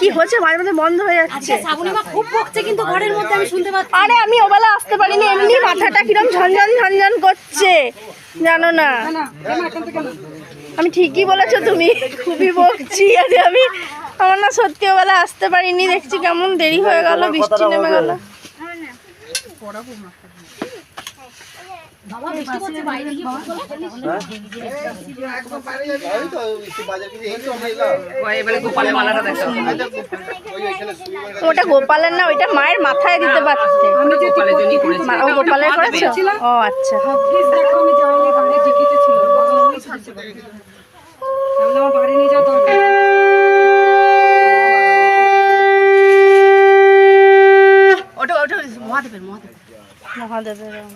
কি হচ্ছে? মাঝে মাঝে বন্ধ হয়ে যাচ্ছে। খুব বকছে কিন্তু ঘরের মধ্যে আমি শুনতে পাচ্ছি। আরে আমি ওবেলা আসতে পারিনি এমনি মাথাটা কিরম ঝনঝন ঝনঝন করছে। জানো না। আমি ঠিকই বলেছ তুমি খুবই বকছি। আরে আমি আমার না সত্যি ওবেলা আসতে পারিনি দেখছি কেমন দেরি হয়ে গেল বৃষ্টি নেমে গেল বাবা বৃষ্টি পড়ছে বাইরে গিয়ে বসবো না? ওটা গোপালের না ওইটা মায়ের মাথায় দিতে পারছে। ও গোপালের করেছ? ও আচ্ছা। আমার বাড়ি নিয়ে যাওয়া দরকার মহাদেবের আজকে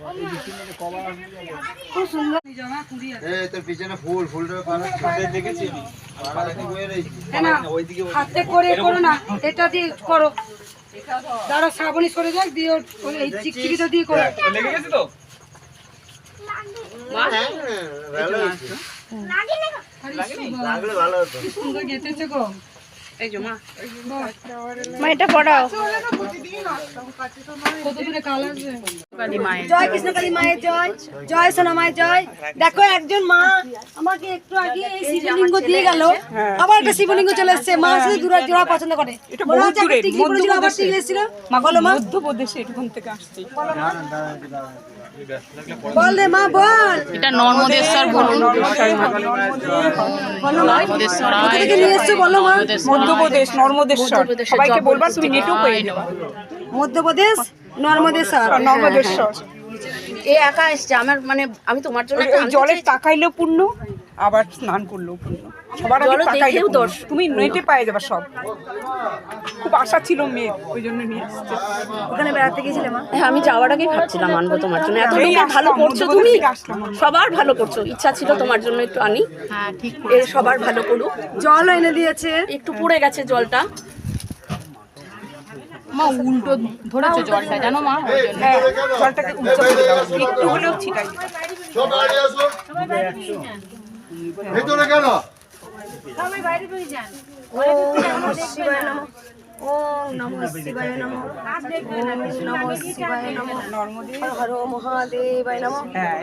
খুব সুন্দর জামা কুড়ি আছে এই তোর পিছনে ফুল ফুলটা দেখেছি পালাতে বয়ে রয়েছি? হ্যাঁ না হাতে করে করো না এটা দিয়ে করো। দাঁড়া শ্রাবণী সরে যাক দিয়ে এই চিকচিকিটা দিয়ে করো। ভালো হয়েছে। লাগলে ভালো হতো। কি সুন্দর গেঁথেছে গো। এই যে মা মা এটা পড়াও। কত দূরে কাল মায়ের জয় জয় জয় সোনা মায়ের জয়। দেখো একজন মা আমাকে একটু আগে এই শিবলিঙ্গ দিয়ে গেল। আবার একটা শিবলিঙ্গ চলে এসেছে। মা শুধু দূরা জোড়া পছন্দ করে। মনে হচ্ছে একটা টিকলি পড়েছিল আবার টিকলি এসেছিল। বলো মা। মধ্যপ্রদেশে এটুকুন থেকে আসছি। বল রে মা বল। এটা নর্মদেশ্বর বলুন। নর্মদেশ্বর কোথা থেকে নিয়ে এসছো বলো মা? মধ্যপ্রদেশ নর্মদেশ্বর। সবাইকে বলবা তুমি নেটেও পেয়ে নেবা মধ্যপ্রদেশ? নর্মদেশ্বর। নর্মদেশ্বর এ একা এসছে আমার মানে আমি তোমার জন্য জলের তাকাইলেও পূর্ণ আবার স্নান করলেও পূর্ণ। সবার আগে জলে তাকাইলে দেখেও পূর্ণ। তুমি নেটে পায়ে যাবা সব। খুব আশা ছিল মেয়ের ওই জন্য নিয়ে আসছে ওখানে বেড়াতে গেছিলে মা? হ্যাঁ আমি যাওয়ার আগেই ভাবছিলাম আনব তোমার জন্য। এত লোকের ভালো করছ তুমি। সবার ভালো করছ। ইচ্ছা ছিল তোমার জন্য একটু আনি। হ্যাঁ ঠিক সবার ভালো করুক। জল এনে দিয়েছে। একটু পড়ে গেছে জলটা। মা উল্টো ধরেছো জলটা জানো মা? হ্যাঁ জলটাকে করে একটু হলেও ছিটাই সব বাড়ি বাইরে বেরিয়ে কেন ওম নমঃ শিবায় নমঃ। নমঃ শিবায় নমঃ। হর মহাদেবায় হ্যাঁ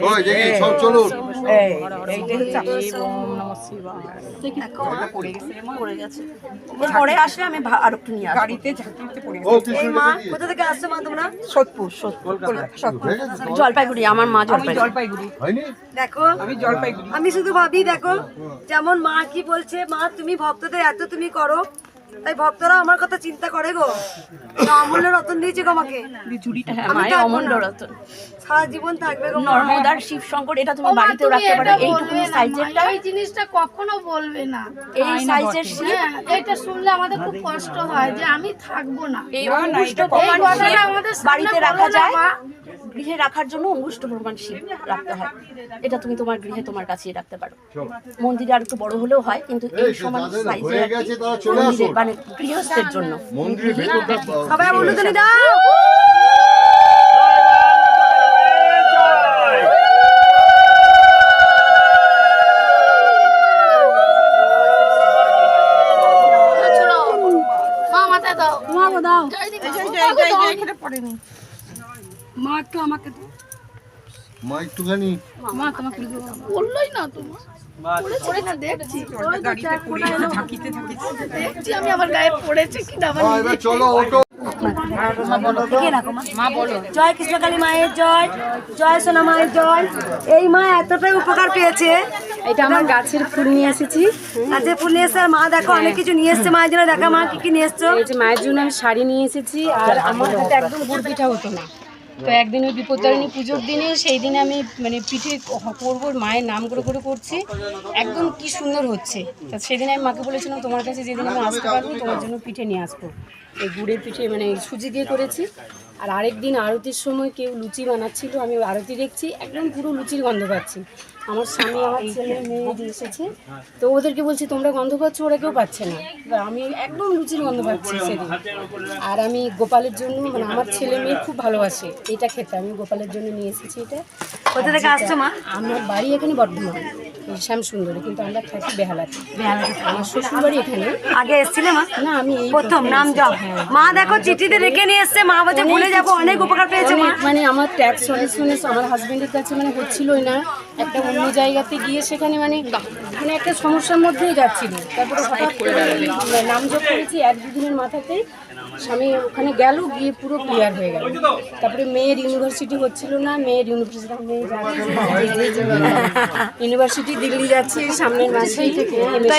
পরে আসলে আমি আর একটু নিয়ে গাড়িতে ও মা কোথা থেকে আসছো মা তোমরা? সোদপুর সোদপুর? জলপাইগুড়ি আমার মা জলপাইগুড়ি। দেখো আমি জলপাইগুড়ি। আমি শুধু ভাবি দেখো যেমন মা কি বলছে মা তুমি ভক্তদের এত তুমি করো তাই ভক্তরা আমার কথা চিন্তা করে গো। অমূল্য রতন দিয়েছে গো আমাকে। হ্যাঁ আমি অমূল্য রতন। সারা জীবন থাকবে নর্মদার শিব শঙ্কর এটা তুমি বাড়িতেও রাখতে পারো। এইটুকুনি সাইজেরটা এই জিনিসটা কখনো বলবে না। এই সাইজের শিব? হ্যাঁ, এটা শুনলে আমাদের খুব কষ্ট হয় যে আমি থাকব না। এই এটা প্রমাণ আমাদের বাড়িতে রাখা যায়। গৃহে রাখার জন্য অঙ্গুষ্ট প্রমাণ শিব রাখতে হয়। এটা তুমি তোমার গৃহে তোমার কাছেই রাখতে পারো। মন্দিরে আর একটু বড় হলেও হয় কিন্তু এই সমান সাইজের। মানে গৃহস্থের জন্য। সবাই অনুদানি দাও মা দাও। মা দাও। মা একটু আমাকে দাও। মা একটুখানি বললোই না তোমার পড়ে না মা। মা বলো। জয় কৃষ্ণকালী মায়ের জয়। জয় সোনা মায়ের জয়। এই মা এতটাই উপকার পেয়েছে। এটা আমার গাছের ফুল নিয়ে এসেছি। আজকে ফুল নিয়ে আর মা দেখো অনেক কিছু নিয়ে এসছে। মায়ের জন্য দেখা মা কি কি নিয়ে এসছো? এই যে মায়ের জন্য আমি শাড়ি নিয়ে এসেছি আর আমার হাতে একদম গুড় পিঠা হতো না। তো একদিন ওই বিপত্তারিণী পুজোর দিনে সেই দিনে আমি মানে পিঠে করব মায়ের নাম করে করে করছি। একদম কি সুন্দর হচ্ছে। তা সেদিন আমি মাকে বলেছিলাম তোমার কাছে যেদিন আমি আসতে পারব তোমার জন্য পিঠে নিয়ে আসব। এই গুড়ের পিঠে মানে সুজি দিয়ে করেছি। আর আরেক দিন আরতির সময় কেউ লুচি বানাচ্ছিল আমি আরতি দেখছি একদম পুরো লুচির গন্ধ পাচ্ছি। আমার স্বামী আমার ছেলে মেয়ে দিয়ে এসেছে। তো ওদেরকে বলছি তোমরা গন্ধ পাচ্ছ ওরা কেউ পাচ্ছে না। এবার আমি একদম লুচির গন্ধ পাচ্ছি সেদিন। আর আমি গোপালের জন্য মানে আমার ছেলে মেয়ে খুব ভালোবাসে এটা খেতে। আমি গোপালের জন্য নিয়ে এসেছি এটা। কোথা থেকে আসছো মা? আমার বাড়ি এখানে বর্ধমান। শ্যামসুন্দরী কিন্তু আমরা থাকি বেহালাতে। আমার শ্বশুরবাড়ি এখানে। আগে এসছিলে মা? না আমি এই প্রথম নাম যাও মা দেখো চিঠিতে রেখে নিয়ে এসছে। মা বলছে ভুলে যাব অনেক উপকার পেয়েছে মা। মানে আমার ট্যাক্স সলিউশনে আমার হাজবেন্ডের কাছে মানে হচ্ছিলই না। একটা অন্য জায়গাতে গিয়ে সেখানে মানে মানে একটা সমস্যার মধ্যেই যাচ্ছিল। তারপরে হঠাৎ করে নাম যোগ করেছি এক দুদিনের মাথাতেই স্বামী ওখানে গেল গিয়ে পুরো ক্লিয়ার হয়ে গেল। তারপরে মেয়ের ইউনিভার্সিটি হচ্ছিল না মেয়ের ইউনিভার্সিটি ইউনিভার্সিটি দিল্লি যাচ্ছে সামনের মাসেই থেকে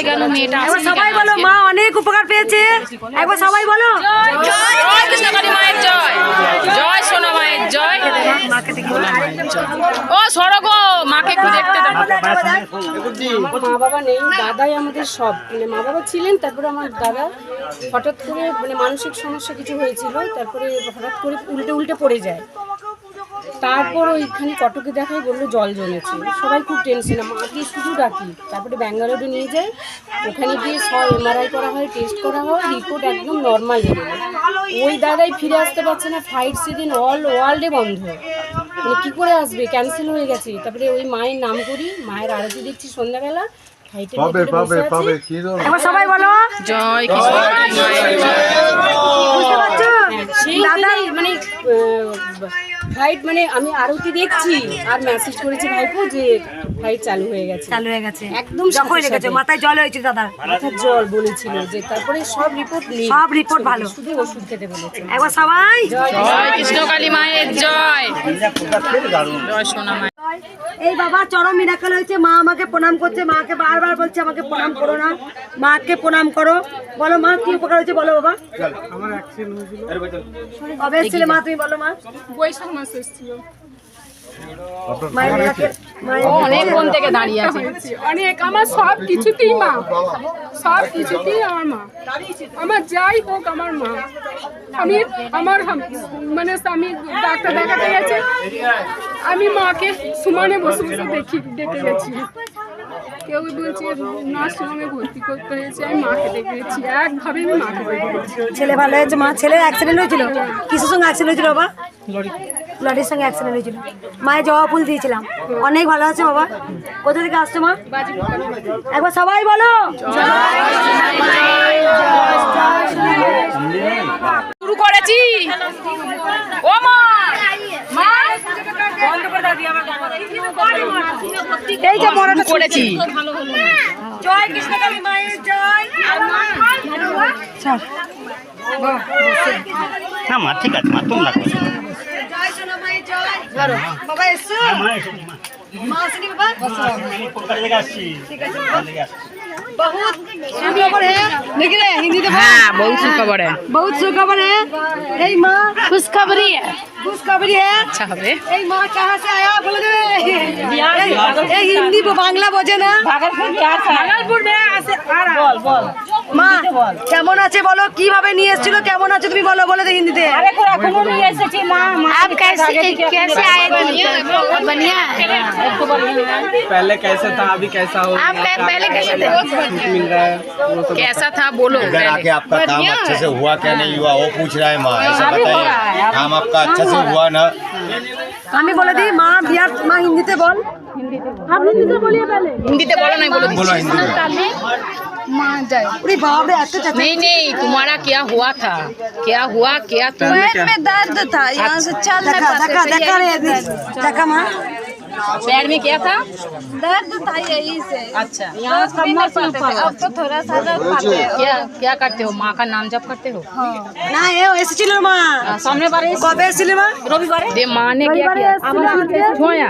গেল মেয়েটা? সবাই বলো মা অনেক উপকার পেয়েছে। একবার সবাই বলো। মায়ের জয়। জয় সোনা মায়ের জয়। ও সড়ক মাকে মা বাবা নেই দাদাই আমাদের সব। মানে মা বাবা ছিলেন তারপরে আমার দাদা হঠাৎ করে মানে মানসিক সমস্যা কিছু হয়েছিল তারপরে হঠাৎ করে উল্টে উল্টে পড়ে যায়। তারপর ওইখানে কটকে দেখাই বলল জল জমেছে। সবাই খুব টেনশনে মাকে শুধু ডাকি। তারপরে ব্যাঙ্গালোরে নিয়ে যায়। ওখানে গিয়ে সব এমআরআই করা হয় টেস্ট করা হয় রিপোর্ট একদম নর্মাল ওই দাদাই ফিরে আসতে পারছে না ফ্লাইট সেদিন অল ওয়ার্ল্ডে বন্ধ। মানে কী করে আসবে? ক্যান্সেল হয়ে গেছে। তারপরে ওই মায়ের নাম করি মায়ের আরতি দেখছি সন্ধ্যাবেলা। পাবে পাবে পাবে কি একবার সবাই বলো। জয় কৃষ্ণ বুঝতে পারছ? মানে ফ্লাইট মানে আমি আরতি দেখছি আর মেসেজ করেছি ভাইপো যে ফ্লাইট চালু হয়ে গেছে। চালু হয়ে গেছে। একদম যখন হয়ে গেছে মাথায় জল হয়েছে দাদা। মাথার জল বলেছিল যে তারপরে সব রিপোর্ট নেই সব রিপোর্ট ভালো। শুধু ওষুধ খেতে বলেছে। একবার সবাই। জয় কৃষ্ণ কালী মায়ের জয়। জয় সোনা মায়ের এই বাবা চরম মিরাকাল হয়েছে। মা আমাকে প্রণাম করছে। মাকে বারবার বলছে আমাকে প্রণাম করো না। মাকে প্রণাম করো। বলো মা কি উপকার হয়েছে বলো বাবা। কবে এসেছিলে মা তুমি? বলো মা। বৈশাখ মাস এসেছিল। থেকে দাঁড়িয়ে আছে। অনেক আমার সব কিছুতেই মা। সব কিছুতেই আমার মা। আমার যাই হোক আমার মা। আমি আমার মানে স্বামী ডাক্তার দেখাতে গেছে। আমি মাকে সুমানে বসে বসে দেখি দেখে গেছি। কেউ বলছে নার্সিংহোমে ভর্তি করতে হয়েছে আমি মাকে দেখে গেছি একভাবে আমি মাকে দেখে গেছি ছেলে ভালো হয়েছে? মা ছেলের অ্যাক্সিডেন্ট হয়েছিল? কিসের সঙ্গে অ্যাক্সিডেন্ট হয়েছিল বাবা? লরির সঙ্গে অ্যাক্সিডেন্ট হয়েছিল। মায়ের জবা ফুল দিয়েছিলাম। অনেক ভালো আছে বাবা। কোথা থেকে আসছো মা? একবার সবাই বলো। শুরু করেছি। ও মা! এই যে করেছি। জয় কৃষ্ণকালী মায়ের জয়। না মা ঠিক আছে মা তোমরা জয় সোনা মায়ের জয় বাবা এসছো মা আসেনি বাবা কোথায় থেকে আসছি কোথা থেকে আসছি? बहुत सुखबर है देख रहे हैं हिंदी तो হ্যাঁ বহু সুখবর बहुत सुखबर है এই মা খুশখবরি खुशखबरी है আচ্ছা হবে এই মা कहाँ से आया बोल दे এই হিন্দি বাংলা বোঝে না ভাগলপুর মে আসে বল বল মা কেমন আছে বলো কিভাবে নিয়ে এসেছিল কেমন আছে তুমি বলো বলে দে হিন্দিতে आप कैसे कैसे आए बढ़िया पहले कैसे था अभी कैसा हो आप पहले कैसे थे मिल रहा है वो तो कैसा था बोलो इधर आके आपका काम अच्छे से हुआ क्या नहीं हुआ वो पूछ रहा है माँ ऐसा बताइए काम आपका अच्छा से हुआ ना আমি বলে দিই মা বিয়ার মা হিন্দিতে বল हिंदी बोलो नहीं बोलो बोलो मान जाए बाप रे नहीं नहीं तुम्हारा क्या हुआ था? क्या हुआ क्या तुम में दर्द था यहाँ से अच्छा, चल रहा पैर में क्या था? दर्द था यही से। अच्छा। तो यहाँ से अब तो थोड़ा सा दर्द पाते क्या क्या करते हो? माँ का नाम जप करते हो? हाँ। ना ये ऐसे चिलो माँ। हाँ, सामने बारे कब ऐसे चिलो माँ। रविवार दे माँ ने क्या किया? छोया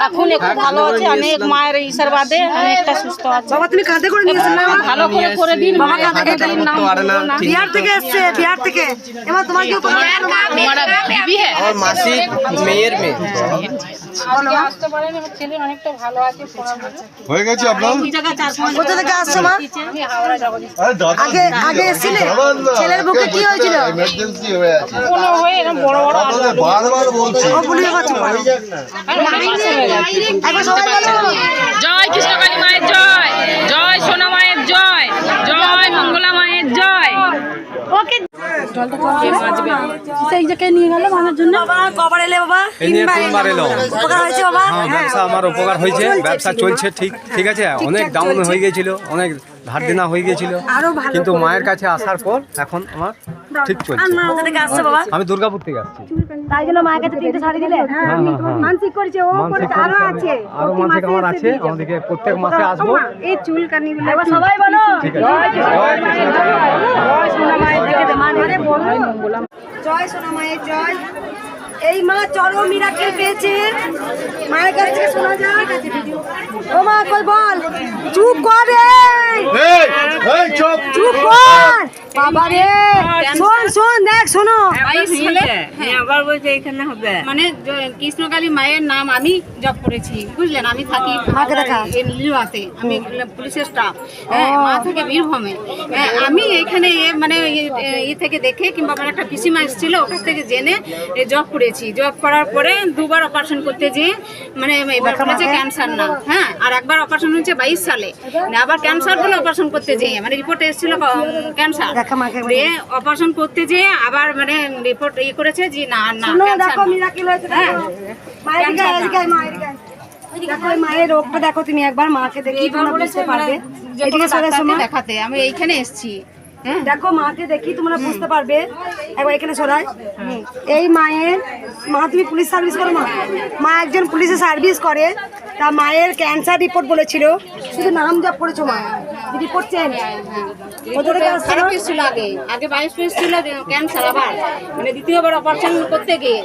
এখন একটু ভালো আছে অনেক মায়ের ঈশ্বরবাদে অনেকটা সুস্থ আছে বাবা তুমি কাঁধে করে নিয়েছেন না ভালো করে করে দিন বাবা কাঁধে করে দিন নাম না বিহার থেকে এসেছে বিহার থেকে এবার তোমার কি? তোমার বিবি হ্যাঁ আমার মাসি মেয়ের মেয়ে হয়ে গেছে আপনার? কোথা থেকে আসছো মা আমি হাওড়া যাব আগে আগে এসেছিলে? ছেলের বুকে কি হয়েছিল? এমার্জেন্সি হয়ে আছে। কোনো হয়ে এরকম বড় বড় বারবার বলছি। ও পুলিশ বাচ্চা পারো একবার সবাই বলো। জয় কৃষ্ণকালী মায়ের জয়। জয় সোনা মায়ের জয় জয় মঙ্গলা মায়ের জয় সেই জায়গায় নিয়ে গেল মানার জন্য কবার এলে বাবা তিনবার এলো উপকার হয়েছে বাবা হ্যাঁ ব্যবসা আমার উপকার হয়েছে ব্যবসা চলছে ঠিক ঠিক আছে অনেক ডাউন হয়ে গিয়েছিল অনেক ধার দেনা হয়ে গিয়েছিল কিন্তু মায়ের কাছে আসার পর এখন আমার ঠিক চলছে আমি দুর্গাপুর থেকে আসছি তাই জন্য মায়ের কাছে তিনটে শাড়ি দিলে হ্যাঁ হ্যাঁ হ্যাঁ মানসিক করেছে ও করেছে। আরও মাসিক আমার আছে আমাদেরকে প্রত্যেক মাসে আসব এই চুল কানি সবাই বলো ঠিক আছে জয় সোনা মায়ের জয়। এই মা চরম মিরাকেল পেয়েছে। মায়ের কাছ থেকে শোনা যায় ও মা কই বল। চুপ কর রে। এই এই চুপ। চুপ কর। বাবা রে শোন শোন দেখ শোনো। মানে কৃষ্ণকালী মায়ের নাম আমি জপ করেছি বুঝলেন? আমি থাকি। লিলুয়াতে আমি পুলিশের স্টাফ হ্যাঁ মা থেকে বীরভূমে হ্যাঁ, আমি এখানে এ মানে ই থেকে দেখে কিংবা আমার একটা পিসিমা এসেছিল ওখান থেকে জেনে জব করেছি। জব করার পরে দুবার অপারেশন করতে যেয়ে মানে এবার বলেছে ক্যান্সার না হ্যাঁ আর একবার অপারেশন হচ্ছে বাইশ সালে। আবার ক্যান্সার বলে অপারেশন করতে যেয়ে মানে রিপোর্টে এসেছিল ক্যান্সার দেখা মাকে। দিয়ে অপারেশন করতে যেয়ে আবার মানে রিপোর্ট ই করেছে যে না না দেখো। মিরাকেল হয়েছে মায়ের গায়ে আয়, এদিকে আয়, মা, দেখো মায়ের রোগটা দেখো তুমি একবার মাকে দেখি বুঝতে পারবে। এদিকে সরে সময় দেখাতে আমি এইখানে এসেছি। হ্যাঁ দেখো মাকে দেখি তোমরা বুঝতে পারবে। একবার এখানে সরাই এই মায়ের মা তুমি পুলিশ সার্ভিস করো মা। মা একজন পুলিশে সার্ভিস করে। তা মায়ের ক্যান্সার রিপোর্ট বলেছিল। শুধু নাম জপ করেছ মা? Report change. কোথা থেকে আসছিল? খারাপ আগে। আগে বাইশ পিস ছিল ক্যান্সার আবার। মানে দ্বিতীয়বার অপারেশন করতে গিয়ে।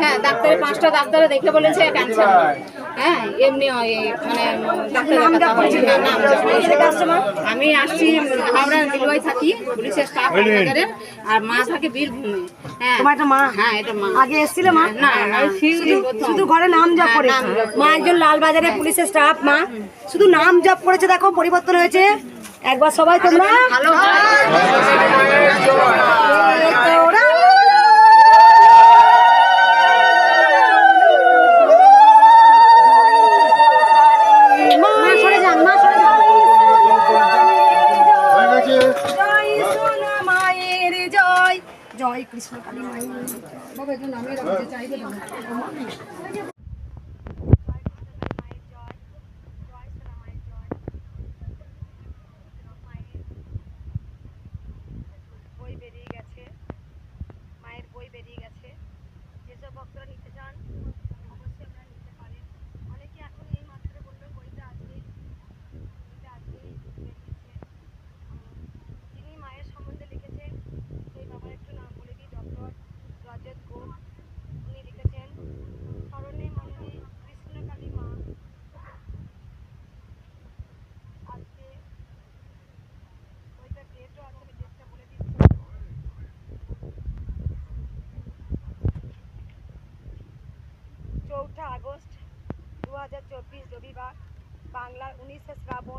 হ্যাঁ ডাক্তারে পাঁচটা ডাক্তারে দেখে বলেছে ক্যান্সার। হ্যাঁ এমনি মানে হয়। আমি আসছি হাওড়া রেলওয়ে থাকি পুলিশের স্টাফ আর মা থাকে বীরভূমে। হ্যাঁ। তোমার মা? হ্যাঁ এটা মা। আগে এসেছিল মা? না না শুধু শুধু ঘরে নাম জপ করে মা একজন লালবাজারের পুলিশের স্টাফ মা। শুধু নাম জপ করেছে দেখো পরিবর্তন হয়েছে। একবার সবাই তোমরা ভালো चाहिँ भन्नुपर्दा నీసెస్ రాబో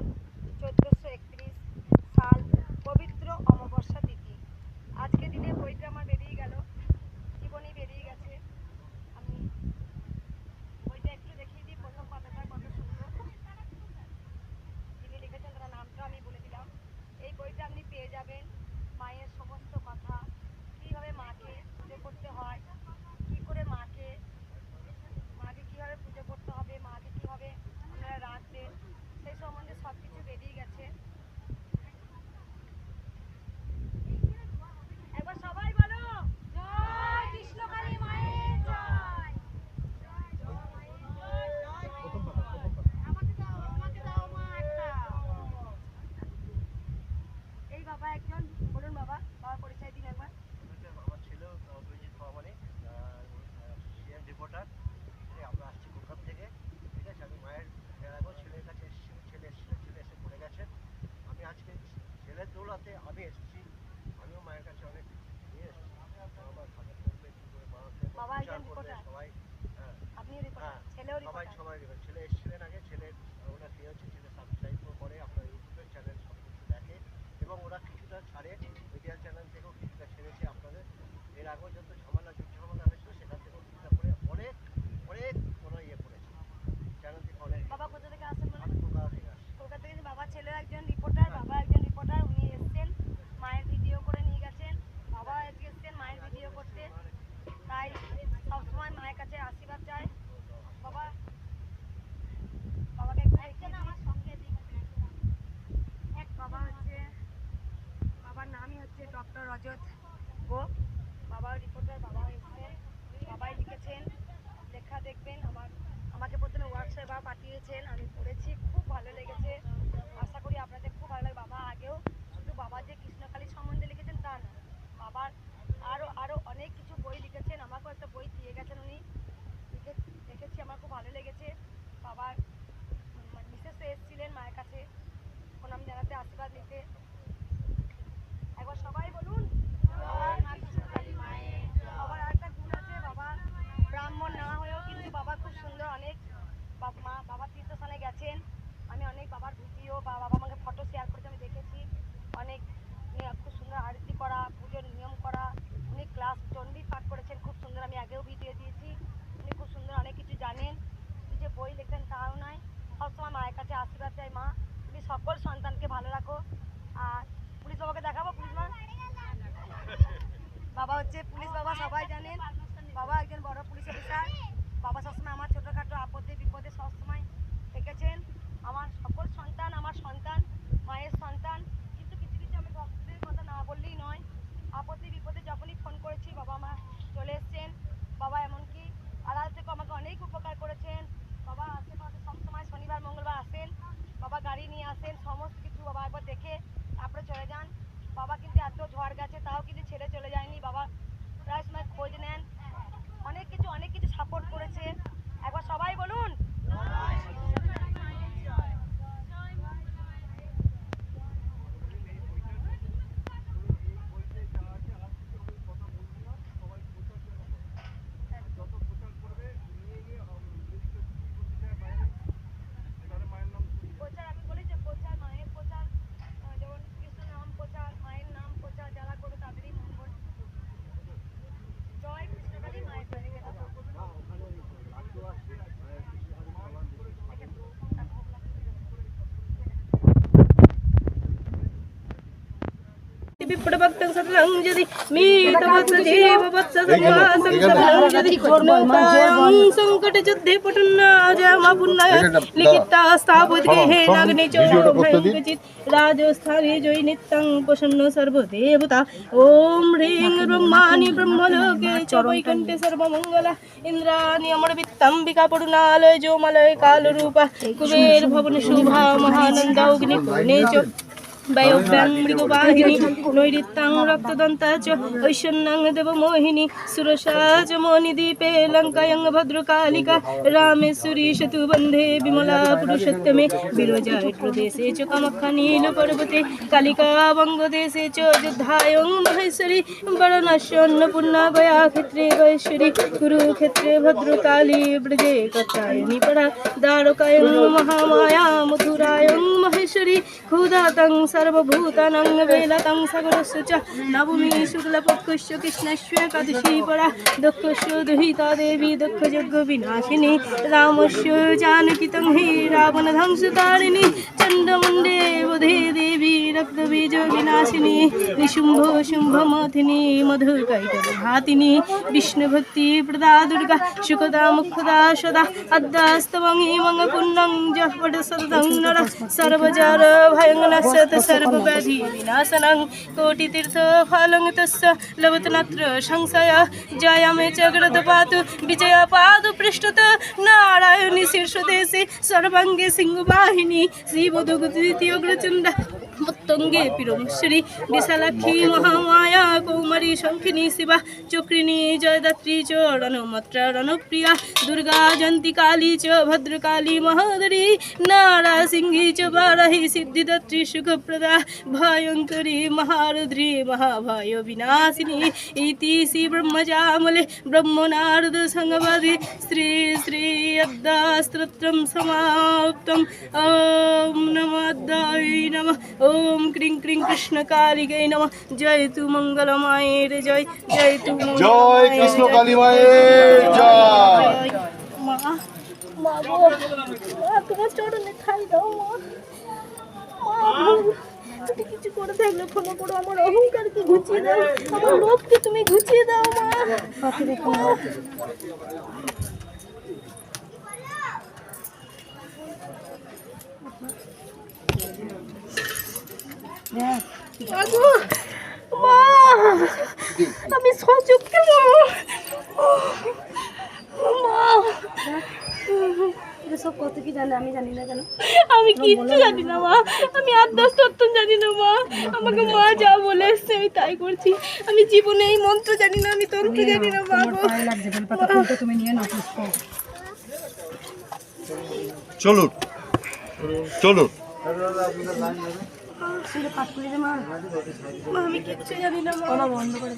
এসেছিলেন আগে ছেলে ওরা কি হচ্ছে ছেলে সাবস্ক্রাইব করে, আপনার ইউটিউবের চ্যানেল সব কিছু দেখে, এবং ওরা কিছুটা ছাড়ে মিডিয়া চ্যানেল থেকেও কিছুটা ছেড়েছে আপনাদের। এর আগেও যত ঝামেলা যুগ ঝামেলা হয়েছিল সেখান থেকেও কিছুটা করে অনেক অনেক ওরা ইয়ে করেছে চ্যানেল থেকে অনেক বাবা কোথা থেকে আসেন বলুন? আমি কলকাতা থেকে আসি কলকাতা থেকে বাবা ছেলে একজন রিপোর্টার বাবা একজন রিপোর্টার উনি এসেছেন মায়ের ভিডিও করে নিয়ে গেছেন বাবা আজকে এসেছেন মায়ের ভিডিও করতে তাই সবসময় মায়ের কাছে আশীর্বাদ চাই বাবা বাবাকে একটু দেখিয়ে দিই। বাবা হচ্ছে বাবার নামই হচ্ছে ডক্টর রজত গোপ বাবা রিপোর্টার বাবা এসেছেন বাবাই লিখেছেন, লেখা দেখবেন, আমার আমাকে প্রথমে হোয়াটসঅ্যাপে পাঠিয়েছেন বিপ্রভক্তং যদি মীতবৎস দেববৎস সমাসং সবলং যদি নৌকাং সংকট যুদ্ধে পটন্নাজামা পুণ্যায় লিখিতা স্থাপদগে হে নাগনে চৌচিত রাজস্থানে জয়ী নিত্যং প্রসন্ন সর্বদেবতা। ওম হ্রিং ব্রহ্মাণি ব্রহ্মলোকে চ বৈকণ্ঠে সর্বমঙ্গলা। ইন্দ্রাণি অমরবিত্তাম্বিকা পটুনালয় জোমালয় কালরূপা। কুবের ভবন শুভা মহানন্দা অগ্নি চ বায়ব্যাং মৃগবাহিনী নৈরিত্যাং রক্তদন্তা চ ঐশ্বন্যাং দেবমোহিনী সুরসা চ মণিদ্বীপে লঙ্কায়ং ভদ্রকালিকা রামেশ্বরী সেতু বন্ধে বিমলা পুরুষোত্তমে বিরজায় প্রদেশে চ কামাখ্যা নীল পর্বতে কালিকা বঙ্গদেশে চ অযোধ্যায়ং মহেশ্বরী বারাণসী অন্নপূর্ণা গয়া ক্ষেত্রে বৈশ্বরী কুরুক্ষেত্রে ভদ্রকালী ব্রজে কাত্যায়নী পরা দ্বারকায়ং মহামায়া মথুরায়ং মহেশ্বরী ক্ষুধাতং সর্বভূতানং বেলতং সগরস্য চ। নবমী শুক্লপক্ষস্য কৃষ্ণস্য একাদশী পরা। দক্ষস্য দুহিতা দেবী দক্ষযজ্ঞ বিনাশিনী রামস্য জানকিতং হি রাবণ ধ্বংসতারিণী চন্দ্রমুণ্ডে বোধে দেবী রক্তবীজ বিনাশিনী নিশুম্ভ শুম্ভমথিনী মধুকৈটভাতিনী বিষ্ণুভক্তি প্রদা দুর্গা। সুখদা মুখদা সদা। অদ্যাস্তমঙ্গি মঙ্গ পুণ্যং জপট সদং নর। সর্বজর ভয়ঙ্গনা সত सर्वव्याधि विनाशनं कोटितीर्थफलं तस्य लभतनत्र संशय जयामे च पातु विजया पादु पृष्ठत नारायणि शीर्षदेशे सर्वाङ्गे सिंहवाहिनी श्रीबुधुगुद्वितीयग्रचण्ड মুত্তঙ্গে পিরমেশ্বরী বিশালাক্ষী মহামায়া কৌমারী শঙ্খিনী শিবা চক্রিণী জয়দাত্রী চ রণমাত্রা রণপ্রিয়া দুর্গা জন্তি কালী চ ভদ্রকালী মহাদরী নারা সিংহী চ বারাহি সিদ্ধিদাত্রী সুখপ্রদা ভয়ঙ্করী মহারুদ্রী মহাভয় বিনাশিনী ইতি শ্রী ব্রহ্মজামলে ব্রহ্মনারদ সংবাদে শ্রী শ্রী অদ্দাস্ত্রম সমাপ্তম ওম নমদ্দায় নম ওম ক্রিং ক্রিং কৃষ্ণকালিকে নম। জয় তু মঙ্গলমায়ের জয় জয় তু জয় কৃষ্ণ কালী মায়ের জয়। মা মা গো তোমার চরণে ঠাই দাও মা। মা, তুমি কিছু করে থাকলে ক্ষমা করো আমার অহংকারকে ঘুচিয়ে দাও আমার লোভকে তুমি ঘুচিয়ে দাও মা মা আমি সচক্ষে মা। মা সব কত কি জানে? আমি জানি না কেন। আমি কিচ্ছু জানি না মা। আমি জানি না মা। আমাকে মা যা বলে এসছে আমি তাই করছি। আমি জীবনে এই মন্ত্র জানি না আমি তন্ত্র জানি না মা তুমি নিয়ে চলুন। চলুন। করি রে মা আমি কিচ্ছু জানি না মা। বন্ধ করে